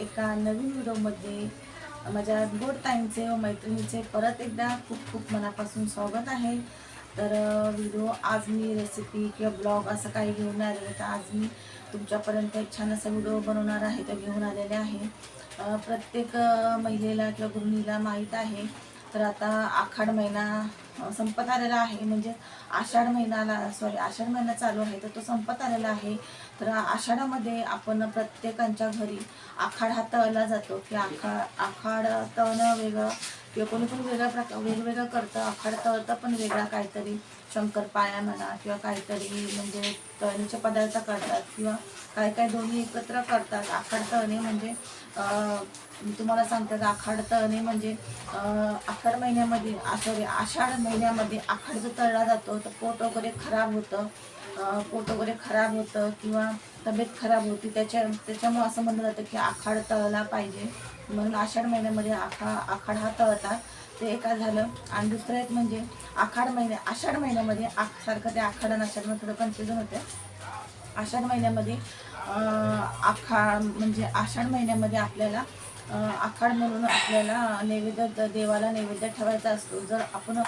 एका नवीन व्हिडिओमध्ये माझ्या गोड ताईंचे व मैत्रिणीचे परत एकदा खूप खूप मनापासून स्वागत आहे. तर व्हिडिओ आज मी रेसिपी किंवा ब्लॉग असं काही घेऊन आलेलं तर आज मी तुमच्यापर्यंत एक छान असा व्हिडिओ बनवणार आहे तो घेऊन आलेले आहे. प्रत्येक महिलेला किंवा गृहिणीला माहीत आहे तर आता आखाड महिना संपत आलेला आहे. म्हणजे आषाढ महिनाला सॉरी आषाढ महिना चालू आहे तर तो संपत आलेला आहे. तर आषाढामध्ये आपण प्रत्येकांच्या घरी आखाड हा तळला जातो की आखा आखाड तळणं वेगळं किंवा कोणी पण वेगळ्या प्रकार वेगवेगळं करतं आखाड वरता पण वेगळा काहीतरी. शंकरपाळ्या म्हणा किंवा काहीतरी म्हणजे तळणीचे पदार्थ करतात किंवा काय काय दोन्ही एकत्र करतात. आखाड तळणे म्हणजे तुम्हाला सांगतात आखाड तळणे म्हणजे आखाड महिन्यामध्ये सॉरी आषाढ महिन्यामध्ये आखाड जो तळला जातो तर पोट वगैरे खराब होतं. पोट वगैरे खराब होतं किंवा तब्येत खराब होती. त्याच्या त्याच्यामुळं असं म्हणलं जातं की आखाड तळला पाहिजे. म्हणून आषाढ महिन्यामध्ये आखा आखाड हा तळतात. ते एका झालं. आणि दुसरं एक म्हणजे आखाड महिन्या आषाढ महिन्यामध्ये आख सारखं ते आखाड आणि आषाढमध्ये थोडं कन्फ्युजन होते. आषाढ महिन्यामध्ये आखाड म्हणजे आषाढ महिन्यामध्ये आपल्याला आखाड म्हणून आपल्याला नैवेद्य द- देवाला नैवेद्य ठेवायचा असतो. जर आपण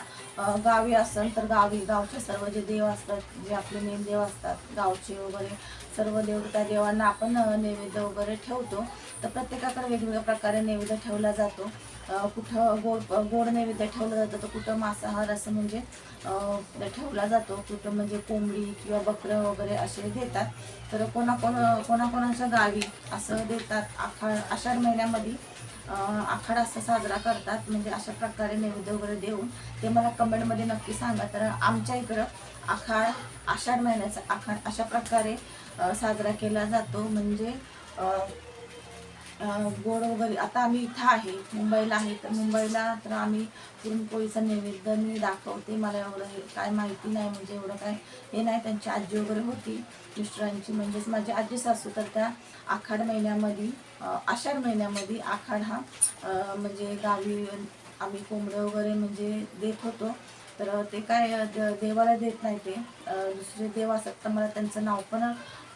गावी असेल तर गावी गावचे सर्व जे देव असतात जे आपले मेन देव असतात गावचे वगैरे सर्व देवता देवांना आपण नैवेद्य वगैरे ठेवतो. तर प्रत्येकाकडे वेगवेगळ्या प्रकारे नैवेद्य ठेवला जातो. कुठं गोड गोड नैवेद्य ठेवलं जातं तर कुठं मांसाहार असं म्हणजे ठेवला जातो. कुठं म्हणजे कोंबडी किंवा बकरं वगैरे असे देतात. तर कोणाकोण कोणाकोणाच्या गावी असं देतात. आखाड आषाढ महिन्यामध्ये आखाड असं साजरा करतात. म्हणजे अशा प्रकारे नैवेद्य वगैरे देऊन ते मला कमेंटमध्ये नक्की सांगा. तर आमच्या इकडं आखाड आषाढ महिन्याचा आखाड अशा प्रकारे साजरा केला जातो. म्हणजे गोड वगैरे. आता आम्ही इथं आहे. मुंबईला आहे. तर मुंबईला तर आम्ही पुरणपोळीचा नैवेद्य मी दाखवते. मला एवढं हे काय माहिती नाही. म्हणजे एवढं काय हे नाही. त्यांची आजी वगैरे होती. मिस्टरांची. म्हणजेच माझी आजी सासू तर त्या आखाड महिन्यामध्ये आषाढ महिन्यामध्ये आखाड हा म्हणजे गावी आम्ही कोंबडं वगैरे म्हणजे देत होतो. तर ते काय देवाला देत नाही ते. दुसरे देव असतात तर मला त्यांचं नाव पण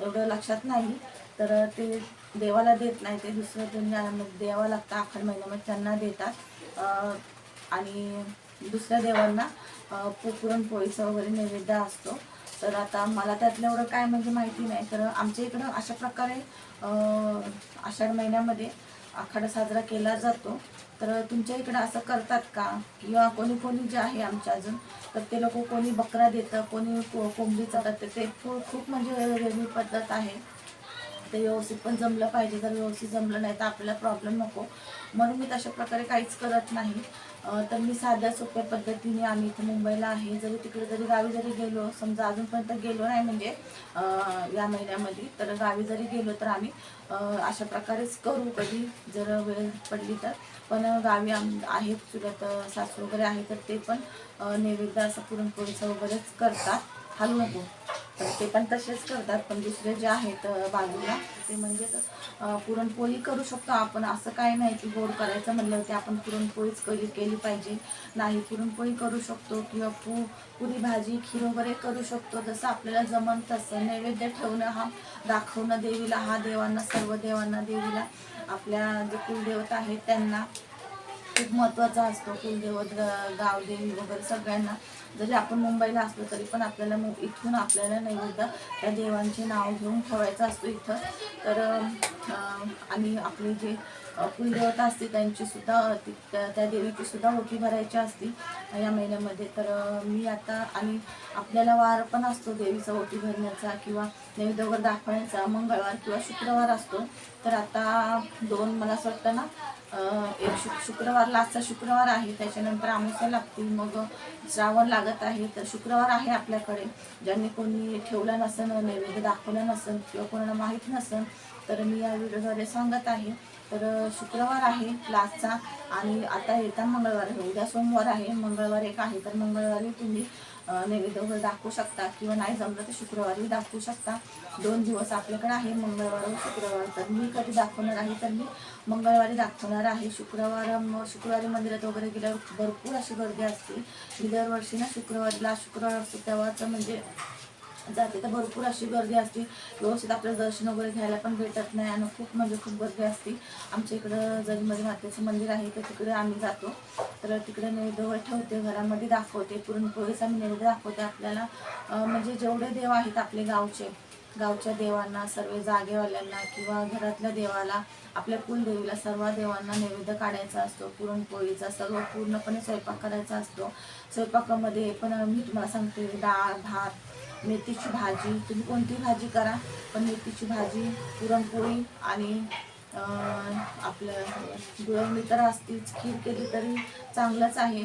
एवढं लक्षात नाही. तर ते देवाला देत नाही ते दुसरं त्यांना देवा लागतं आखड महिन्यामध्ये त्यांना देतात. आणि दुसऱ्या देवांना पुरणपोळीचा वगैरे नैवेद्य असतो. तर आता मला त्यातलं एवढं काय म्हणजे माहिती नाही. तर आमच्या इकडं अशा प्रकारे आषाढ महिन्यामध्ये आखाडा साजरा केला जातो. तर तुमच्या इकडं असं करतात का? किंवा कोणी कोणी जे आहे आमच्या अजून तर ते लोक कोणी बकरा देतं कोणी को कोंबडी चालतात तर ते खूप खूप म्हणजे वेगळी पद्धत आहे. ते व्यवस्थित पण जमलं पाहिजे जर व्यवस्थित जमलं नाही तर आपल्याला प्रॉब्लेम नको. म्हणून मी तशा प्रकारे काहीच करत नाही. तर मी साध्या सोप्या पद्धतीने आम्ही इथे मुंबईला आहे. जरी तिकडे जरी गावी जरी गेलो समजा अजूनपर्यंत गेलो नाही म्हणजे या महिन्यामध्ये तर गावी जरी गेलो तर आम्ही अशा प्रकारेच करू कधी जर वेळ पडली तर. पण गावी आम आहेत चुलत सासू वगैरे आहे तर ते पण नैवेद्य असं पुरणपोळीचं वगैरेच करतात. हलू नको. तर ते पण तसेच करतात पण दुसरे जे आहेत बाजूला ते म्हणजेच पुरणपोळी करू शकतो आपण. असं काय नाही की गोड करायचं म्हणलं की आपण पुरणपोळीच केली केली पाहिजे. नाही पुरणपोळी करू शकतो किंवा पु पुरी भाजी खीर वगैरे करू शकतो. जसं आपल्याला जमन तसं नैवेद्य ठेवणं हा दाखवणं देवीला हा देवांना सर्व देवांना देवीला आपल्या जे कुलदेवता आहेत त्यांना खूप महत्त्वाचा असतो. कुलदेवत गावदेवी वगैरे सगळ्यांना. जरी आपण मुंबईला असलो तरी पण आपल्याला मु- इथून आपल्याला नैवेद्य त्या देवांचे नाव घेऊन ठेवायचं असतो इथं. तर आणि आपले जे कुलदेवता असते त्यांची सुद्धा ती- त्या देवीची सुद्धा ओटी भरायची असते. या महिन्यामध्ये. तर मी आता आणि आपल्याला वार पण असतो देवीचा ओटी भरण्याचा किंवा नैवेद्य वगैरे दाखवण्याचा मंगळवार किंवा शुक्रवार असतो. तर आता दोन मला असं वाटतं ना एक शुक शुक्रवार लास्टचा शुक्रवार आहे. त्याच्यानंतर आमोसा लागतील. मग श्रावण लागत आहे. तर शुक्रवार आहे आपल्याकडे. ज्यांनी कोणी ठेवलं नसेल नैवेद्य दाखवलं नसेल किंवा कोणाला माहीत नसेल तर मी या व्हिडिओद्वारे सांगत आहे. तर शुक्रवार आहे क्लासचा आणि आता येता मंगळवार आहे. उद्या सोमवार आहे. मंगळवार एक आहे. तर मंगळवारी तुम्ही अं, नैवेद्य वगैरे दाखवू शकता किंवा नाही जमलं तर शुक्रवारी दाखवू शकता. दोन दिवस आपल्याकडे आहे. मंगळवार व शुक्रवार. तर मी कधी दाखवणार आहे तर मी मंगळवारी दाखवणार आहे. शुक्रवार शुक्रवारी मंदिरात वगैरे गेल्यावर भरपूर अशी गर्दी असते. मी दरवर्षी ना शुक्रवारीला शुक्रवार असतो तेव्हाच म्हणजे जाते. तर भरपूर अशी गर्दी असते. व्यवस्थित आपल्याला दर्शन वगैरे घ्यायला पण भेटत नाही आणि खूप म्हणजे खूप गर्दी असते. आमच्या इकडं जगमध्ये मातेचं मंदिर आहे तर तिकडे आम्ही जातो. तर तिकडे नैवेद्य ठेवते घरामध्ये दाखवते पुरणपोळीचा आम्ही नैवेद्य दाखवते आपल्याला. म्हणजे जेवढे देव आहेत आपले गावचे गावच्या देवांना सर्व जागेवाल्यांना किंवा घरातल्या देवाला आपल्या कुलदेवीला सर्व देवांना नैवेद्य काढायचा असतो पुरणपोळीचा सर्व पूर्णपणे स्वयंपाक करायचा असतो. स्वयंपाकामध्ये पण मी तुम्हाला सांगते डाळ भात मेथीची भाजी तुम्ही कोणती भाजी करा पण मेथीची भाजी पुरणपोळी आणि आपलं गुळवणी तर असतीच खीर केली तरी चांगलंच आहे.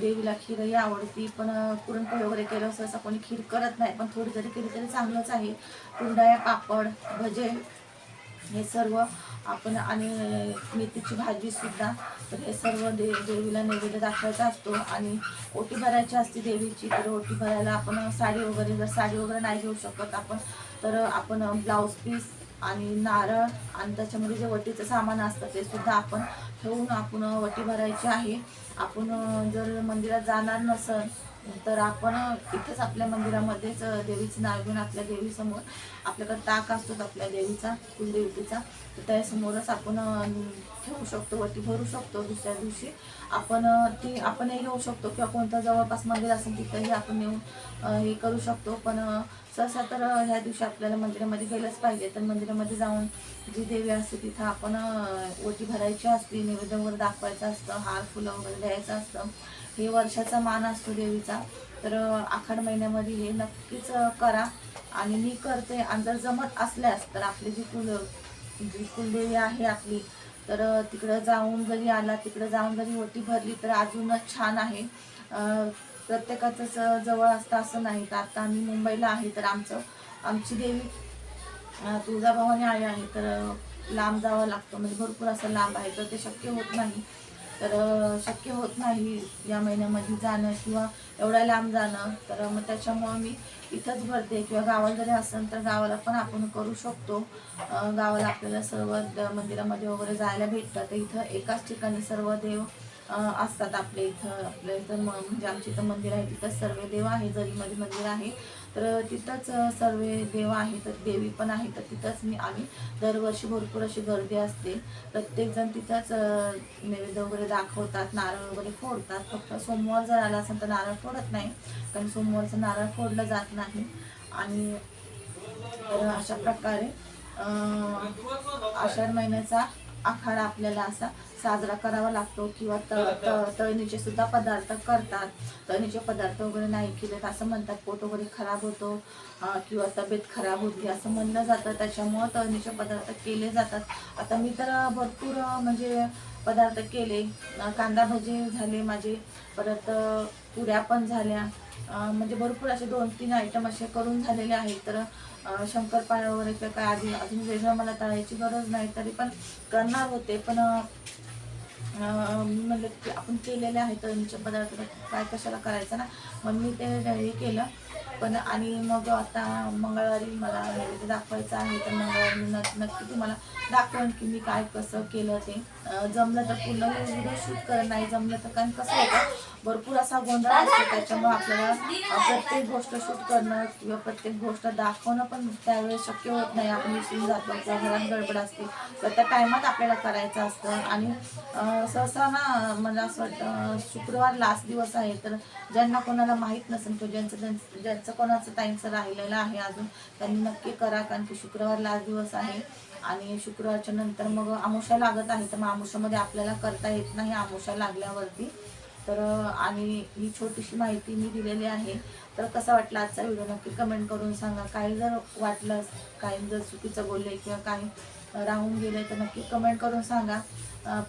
देवीला खीरही आवडती पण पुरणपोळी वगैरे केलं सहसा कोणी खीर करत नाही पण थोडी जरी केली तरी चांगलंच आहे. कुरडाया पापड भजे हे सर्व आपण आणि मेथीची भाजीसुद्धा तर हे सर्व दे देवीला नैवेद्य दाखवायचा असतो आणि ओटी भरायची असते देवीची तर ओटी भरायला आपण साडी वगैरे जर साडी वगैरे नाही घेऊ शकत आपण तर आपण ब्लाऊज पीस आणि नारळ आणि त्याच्यामध्ये जे वटीचं सामान असतं ते सुद्धा आपण ठेवून आपण वटी भरायची आहे. आपण जर मंदिरात जाणार नसल तर आपण इथेच आपल्या मंदिरामध्येच देवीचं नाव घेऊन आपल्या देवीसमोर आपल्याकडे ताक असतोच आपल्या देवीचा कुलदेवतेचा. तर त्यासमोरच आपण ठेवू शकतो वटी भरू शकतो. दुसऱ्या दिवशी आपण ती आपणही घेऊ शकतो किंवा कोणतं जवळपास मंदिर असेल तिथंही आपण नेऊन हे करू शकतो. पण सहसा तर ह्या दिवशी आपल्याला मंदिरामध्ये गेलंच पाहिजे. तर मंदिरामध्ये जाऊन जी देवी असते तिथं आपण ओटी भरायची असते नैवेद्य वगैरे दाखवायचं असतं हार फुलं वगैरे द्यायचं असतं. हे वर्षाचा मान असतो देवीचा. तर आखाड महिन्यामध्ये हे नक्कीच करा. आणि मी करते आणि जर जमत असल्यास तर आपली जी कुल जी कुलदेवी आहे आपली तर तिकडं जाऊन जरी आला तिकडं जाऊन जरी ओटी भरली तर अजूनच छान आहे. प्रत्येकाचंच जवळ असतं असं नाही. तर आता आम्ही मुंबईला आहे तर आमचं आमची देवी तुळजाभवानी आई आहे. तर लांब जावं लागतं. म्हणजे भरपूर असं लांब आहे तर ते शक्य होत नाही. तर शक्य होत नाही या महिन्यामध्ये जाणं किंवा एवढ्या लांब जाणं. तर मग त्याच्यामुळं मी इथंच भरते किंवा गावाला जरी असेल तर गावाला पण आपण करू शकतो. गावाला आपल्याला सर्व मंदिरामध्ये वगैरे जायला भेटतं. तर इथं एकाच ठिकाणी सर्व देव असतात आपल्या इथं. आपल्या इथं म- म्हणजे आमच्या इथं मंदिर आहे तिथं सर्व देव आहे जरीमध्ये मंदिर आहे. तर तिथंच सर्व देव आहे तर देवी पण आहे तर तिथंच मी आम्ही दरवर्षी भरपूर अशी गर्दी असते. प्रत्येकजण तिथंच नैवेद्य वगैरे दाखवतात नारळ वगैरे फोडतात. फक्त सोमवार जर आला असेल तर नारळ फोडत नाही कारण सोमवारचं नारळ फोडलं जात नाही. आणि तर अशा प्रकारे आषाढ महिन्याचा आखाडा आपल्याला असा साजरा करावा लागतो किंवा त- तळणीचे सुद्धा पदार्थ करतात. तळणीचे पदार्थ वगैरे नाही केले तर असं म्हणतात. पोट वगैरे खराब होतो किंवा तब्येत खराब होती असं म्हणलं जातं. त्याच्यामुळं तळणीचे पदार्थ केले जातात. आता मी तर भरपूर म्हणजे पदार्थ केले. कांदा भजे झाले माझे. परत पुऱ्या पण झाल्या. म्हणजे भरपूर असे दोन तीन आयटम असे करून झालेले आहेत. तर शंकरपाळ शंकरपाळ्या वगैरे किंवा काय आधी अजून वेगळं मला तळायची गरज नाही तरी पण करणार होते. पण म्हणलं की आपण केलेले आहेत तळणीचे पदार्थ काय कशाला करायचं ना? मग मी ते हे केलं. पण आणि मग आता मंगळवारी मला ते दाखवायचं आहे तर मंगळवारी मी नक्की तुम्हाला दाखवेन की मी काय कसं केलं ते. जमलं तर पूर्ण व्हिडिओ शूट करत नाही जमलं तर कारण कसं होतं भरपूर असा गोंधळ असतो. त्याच्यामुळे आपल्याला प्रत्येक गोष्ट शूट करणं किंवा प्रत्येक गोष्ट दाखवणं पण त्यावेळेस शक्य होत नाही. आपण विसरून जातो किंवा घरात गडबड असते तर त्या टायमात आपल्याला करायचं असतं. आणि सहसा ना मला असं वाटतं शुक्रवार लास्ट दिवस आहे तर ज्यांना कोणाला माहीत नसेल किंवा ज्यांचं ज्यांचं ज्यांचं कोणाचं टाईमचं राहिलेलं आहे अजून त्यांनी नक्की करा कारण की शुक्रवार लास्ट दिवस आहे. आणि शुक्रवारच्या नंतर मग आमुषा लागत आहे तर मग आमुषामध्ये आपल्याला करता येत नाही आमुषा लागल्यावरती. तर आणि ही छोटीशी माहिती मी दिलेली आहे. तर कसा वाटला आजचा व्हिडिओ? नक्की कमेंट करून सांगा. काही जर वाटलं काही जर चुकीचं बोलले किंवा काही राहून गेले तर नक्की कमेंट करून सांगा.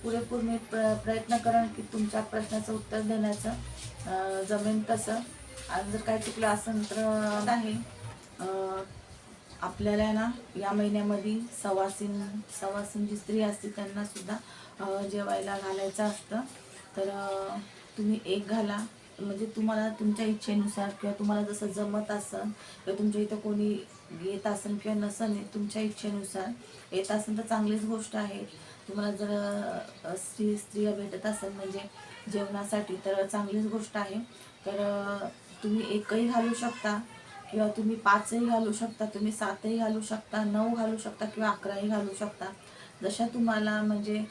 पुरेपूर मी प्र प्रयत्न करेन की तुमच्या प्रश्नाचं उत्तर देण्याचं. जमेन तसं. आज जर काय चुकलं असेल तर नाही आहे आपल्याला ना या महिन्यामध्ये सवासीन सवासीन जी स्त्री असते त्यांना सुद्धा जेवायला घालायचं असतं. तर तुम्ही एक घाला. म्हणजे तुम्हाला तुमच्या इच्छेनुसार किंवा तुम्हाला जसं जमत असेल किंवा तुमच्या इथं कोणी येत असेल किंवा नसेल तुमच्या इच्छेनुसार येत असेल तर चांगलीच गोष्ट आहे. तुम्हाला जर स्त्री स्त्रिया भेटत असेल म्हणजे जेवणासाठी तर चांगलीच गोष्ट आहे. तर तुम्ही एकही घालू शकता किंवा तुम्ही पाचही घालू शकता तुम्ही सातही घालू शकता नऊ घालू शकता किंवा अकराही घालू शकता. जशा तुम्हाला म्हणजे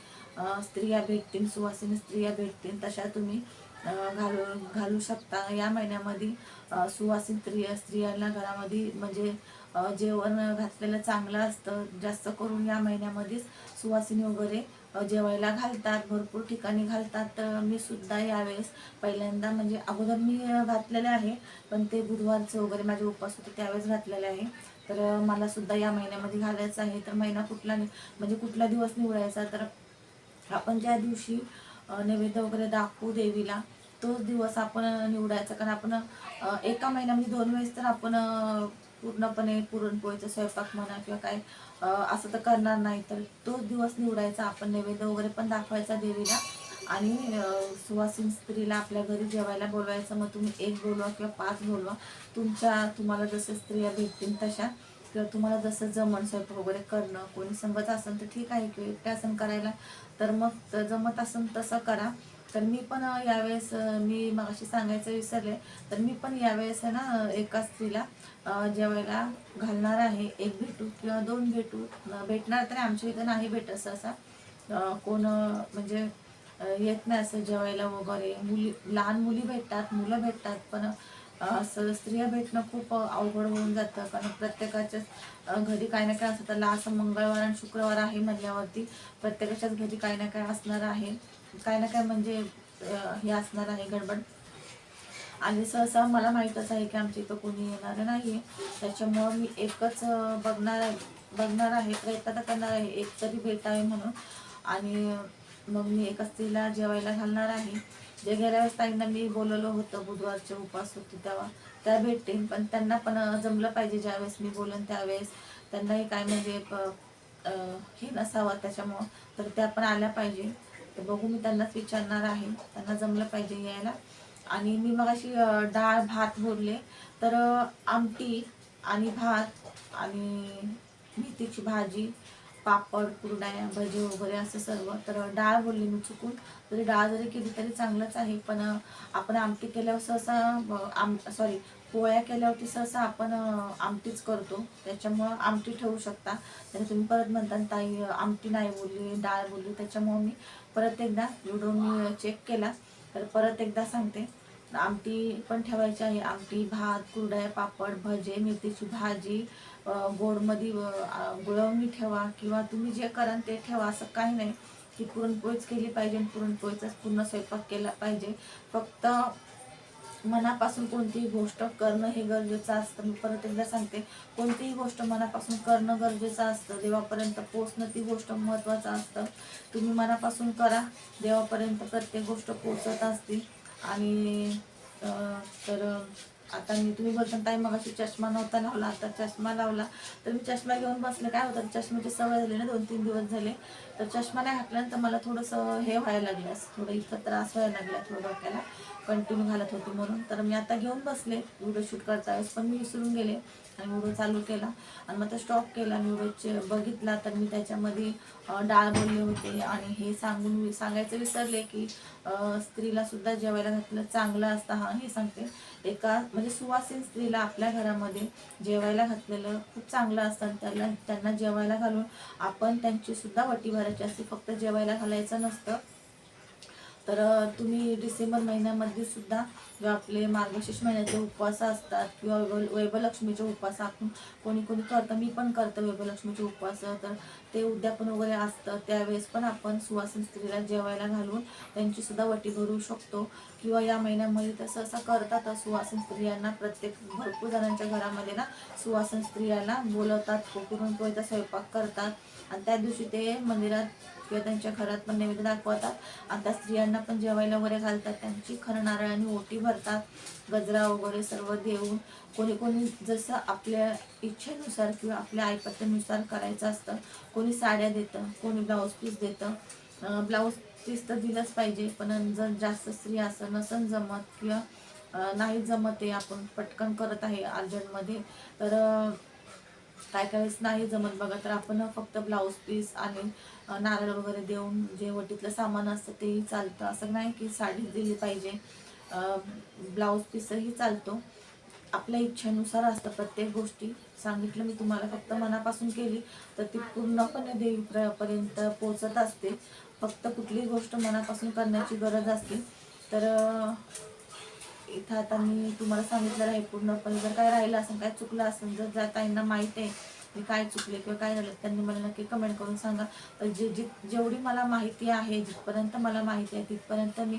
स्त्रिया भेटतील सुवासिनी स्त्रिया भेटतील तशा तुम्ही घालू घालू शकता. या महिन्यामध्ये सुवासिन स्त्रिया स्त्रियांना घरामध्ये म्हणजे जेवण घातलेलं चांगलं असतं. जास्त करून या महिन्यामध्येच सुवासिनी वगैरे जेवायला घालतात भरपूर ठिकाणी घालतात. तर मी सुद्धा यावेळेस पहिल्यांदा म्हणजे अगोदर मी घातलेले आहे पण ते बुधवारचे वगैरे माझे उपवास होते त्यावेळेस घातलेले आहे. तर मला सुद्धा या महिन्यामध्ये घालायचं आहे. तर महिना कुठला म्हणजे कुठला दिवस निवडायचा? तर आपण ज्या दिवशी नैवेद्य वगैरे दाखवू देवीला तोच दिवस आपण निवडायचा. कारण आपण एका महिन्यामध्ये दोन वेळेस तर आपण पूर्णपणे पुरणपोळीचा स्वयंपाक म्हणा किंवा काय असं तर करणार नाही. तर तोच दिवस निवडायचा आपण नैवेद्य वगैरे पण दाखवायचा देवीला. आणि सुवासिन स्त्रीला आपल्या घरी जेवायला बोलवायचं मग तुम्ही एक बोलवा किंवा पाच बोलवा. तुमच्या तुम्हाला जसे स्त्रिया भेटतील तशा. किंवा तुम्हाला जसं जमण स्वयंपाक वगैरे करणं कोणी संगत असेल तर ठीक आहे किंवा एकटे असेल करायला तर मग जमत असेल तसं करा. तर मी पण यावेळेस मी मगाशी सांगायचं विसरले तर मी पण यावेळेस आहे ना एका स्त्रीला जेवायला घालणार आहे. एक भेटू किंवा दोन भेटू. भेटणार तर आमच्या इथं नाही भेटत असं कोण म्हणजे येत नाही असं जेवायला वगैरे. मुली लहान मुली भेटतात मुलं भेटतात पण असं स्त्रिया भेटणं खूप अवघड होऊन जातं. कारण प्रत्येकाच्याच घरी काही ना काय असतं त्याला असं मंगळवार आणि शुक्रवार आहे म्हणल्यावरती प्रत्येकाच्याच घरी काही ना काय असणार आहे. काय ना काय म्हणजे हे असणार आहे गडबड. आणि सहसा मला माहीतच आहे की आमच्या इथं कोणी येणार नाही आहे त्याच्यामुळं मी एकच बघणार आहे बघणार आहे प्रयत्न तर करणार आहे. एक तरी भेटावे म्हणून. आणि मग मी एका स्त्रीला जेवायला घालणार आहे. जे गेल्या वेळेस ताईंना मी बोलवलं होतं बुधवारचे उपास होते तेव्हा त्या भेटतील. पण त्यांना पण जमलं पाहिजे ज्यावेळेस मी बोलन त्यावेळेस. त्यांनाही काय म्हणजे हे नसावं त्याच्यामुळं. तर त्या पण आल्या पाहिजे. तर बघू मी त्यांनाच विचारणार आहे. त्यांना जमलं पाहिजे यायला. आणि मी मग अशी डाळ भात बोलले तर आमटी आणि भात आणि मेथीची भाजी पापड कुरड्या भजी वगैरे असं सर्व. तर डाळ बोलली मी चुकून. तरी डाळ जरी केली तरी चांगलंच आहे. पण आपण आमटी केल्यावर सहसा आम सॉरी पोळ्या केल्यावरती सहसा आपण आमटीच करतो. त्याच्यामुळं आमटी ठेवू शकता. तर तुम्ही परत म्हणता ताई आमटी नाही बोलली डाळ बोलली त्याच्यामुळं मी परत एकदा व्हिडिओ मी चेक केला. तर परत एकदा सांगते. आमटी पण ठेवायची आहे. आमटी भात कुरड्या पापड भजे मेथीची भाजी गोडमध्ये गुळवणी ठेवा किंवा तुम्ही जे कराल ते ठेवा. असं काही नाही की पुरणपोळीच केली पाहिजे आणि पुरणपोळीचाच पूर्ण स्वयंपाक केला पाहिजे. फक्त मनापासून कोणतीही गोष्ट करणं हे गरजेचं असतं. मी परत एकदा सांगते कोणतीही गोष्ट मनापासून करणं गरजेचं असतं. देवापर्यंत पोचणं ती गोष्ट महत्त्वाचं असतं. तुम्ही मनापासून करा. देवापर्यंत प्रत्येक गोष्ट पोचत असते. आणि तर आता मी तुम्ही बोलता ताई मग चष्मा नव्हता लावला आता चष्मा लावला. तर मी चष्मा घेऊन बसले. काय होतं चष्म्याची सवय झाली ना दोन तीन दिवस झाले. तर चष्मा नाही हाकल्यानंतर मला थोडंसं हे व्हायला लागलं. थोडं इथं त्रास व्हायला लागला थोडं डोक्याला. कंटिन्यू घालत होती म्हणून. तर मी आता घेऊन बसले. व्हिडिओ शूट करता वेळेस पण मी विसरून गेले. आणि व्हिडिओ चालू केला. आणि मग तो स्टॉप केला. आणि व्हिडिओचे बघितला तर मी त्याच्यामध्ये डाळ बोलले होते. आणि हे सांगून मी सांगायचं विसरले की स्त्रीलासुद्धा स्त्रीला सुद्धा जेवायला घातलं. चांगलं असतं हा हे सांगते. एका म्हणजे सुवासीन स्त्रीला आपल्या घरामध्ये जेवायला घातलेलं खूप चांगलं असतं. आणि त्याला त्यांना जेवायला घालून आपण त्यांची सुद्धा वटी भरायची असते. फक्त जेवायला घालायचं नसतं. तर तुम्ही डिसेंबर महिन्यामध्ये सुद्धा जे आपले मार्गशीर्ष महिन्याचे उपवास असतात किंवा वैभलक्ष्मीचे उपवास आपण कोणी कोणी करतं मी पण करतं वैभलक्ष्मीचे उपवास. तर ते उद्यापन वगैरे असतं त्यावेळेस पण आपण सुवासन स्त्रीला जेवायला घालून त्यांची सुद्धा वटी भरू शकतो. किंवा या महिन्यामध्ये तर सहसा करतात सुवासन स्त्रियांना प्रत्येक भरपूर जणांच्या घरामध्ये ना सुवासन स्त्रियाला बोलवतात पुरणपोळीचा स्वयंपाक करतात. आणि त्या दिवशी ते मंदिरात किंवा त्यांच्या घरात पण नैवेद्य दाखवतात. आता स्त्रियांना पण जेवायला वगैरे घालतात. त्यांची खरं नारळाने ओटी भरतात. गजरा वगैरे सर्व देऊन कोणी कोणी जसं आपल्या इच्छेनुसार किंवा आपल्या आईपत्यानुसार करायचं असतं कोणी साड्या देतं कोणी ब्लाऊज पीस देतं. ब्लाऊज पीस तर दिलंच पाहिजे पण जर जास्त स्त्री असं नसन जमत किंवा नाही जमत आहे आपण पटकन करत आहे अर्जंटमध्ये तर काय काय वेळेस नाही जमत बघा तर आपण फक्त ब्लाऊज पीस आणि नारळ वगैरे देऊन जे वटीतलं सामान असतं तेही चालतं. असं नाही की साडी दिली पाहिजे. ब्लाऊज पीसही चालतो. आपल्या इच्छेनुसार असतं प्रत्येक गोष्टी. सांगितलं मी तुम्हाला फक्त मनापासून केली तर ती पूर्णपणे देवीपर्यंत पोचत असते. फक्त कुठलीही गोष्ट मनापासून करण्याची गरज असते. तर इथं आता मी तुम्हाला सांगितलेलं आहे पूर्णपणे जर काय राहिलं असेल काय चुकलं असेल जर ज्या ताईंना माहीत आहे मी काय चुकले किंवा काय झालं त्यांनी मला नक्की कमेंट करून सांगा. तर जे जित जेवढी मला माहिती आहे जिथपर्यंत मला माहिती आहे तिथपर्यंत मी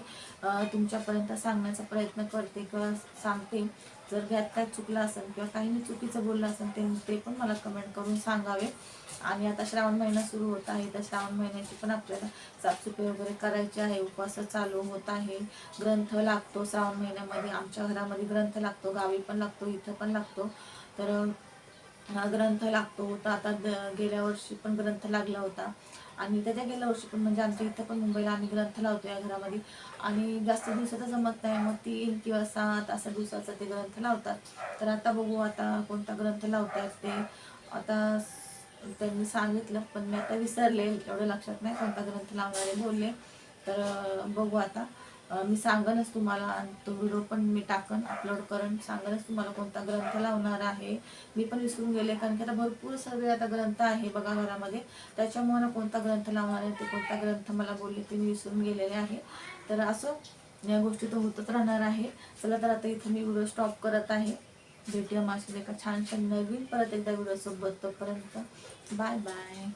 तुमच्यापर्यंत सांगण्याचा प्रयत्न करते किंवा सांगते. जर घ्यात काय चुकलं असेल किंवा काही मी चुकीचं बोललं असेल ते ते पण मला कमेंट करून सांगावे. आणि आता श्रावण महिना सुरू होत आहे. तर श्रावण महिन्याची पण आपल्याला साफसुफी वगैरे करायची आहे. उपवास चालू होत आहे. ग्रंथ लागतो श्रावण महिन्यामध्ये. आमच्या घरामध्ये ग्रंथ लागतो. गावी पण लागतो. इथं पण लागतो. तर हा ग्रंथ लागतो होता. आता द- गेल्या वर्षी पण ग्रंथ लागला होता. आणि त्याच्या गेल्या वर्षी पण म्हणजे आमच्या इथं पण मुंबईला आम्ही ग्रंथ लावतो या घरामध्ये. आणि जास्त दिवसाचं जमत नाही. मग तीन किंवा सात असा दिवसाचा ते ग्रंथ लावतात. तर आता बघू आता कोणता ग्रंथ लावतात ते. आता त्यांनी सांगितलं पण मी आता विसरले एवढं लक्षात नाही. कोणता ग्रंथ लावणारे बोलले. तर बघू आता. मी सांगनच तुम्हाला आणि तो व्हिडिओ पण मी टाकन अपलोड करून सांगनच तुम्हाला कोणता ग्रंथ लावणार आहे. मी पण विसरून गेले कारण की आता भरपूर सगळे आता ग्रंथ आहे बघा घरामध्ये. त्याच्यामुळे ना कोणता ग्रंथ लावणार आहे ते कोणता ग्रंथ मला बोलले ते मी विसरून गेलेले आहे. तर असं या गोष्टी तर होतच राहणार आहे. चला तर आता इथं मी व्हिडिओ स्टॉप करत आहे. भेटूया माझ्या एका छानशा नवीन परत एकदा व्हिडिओ सोबत तोपर्यंत. Bye bye.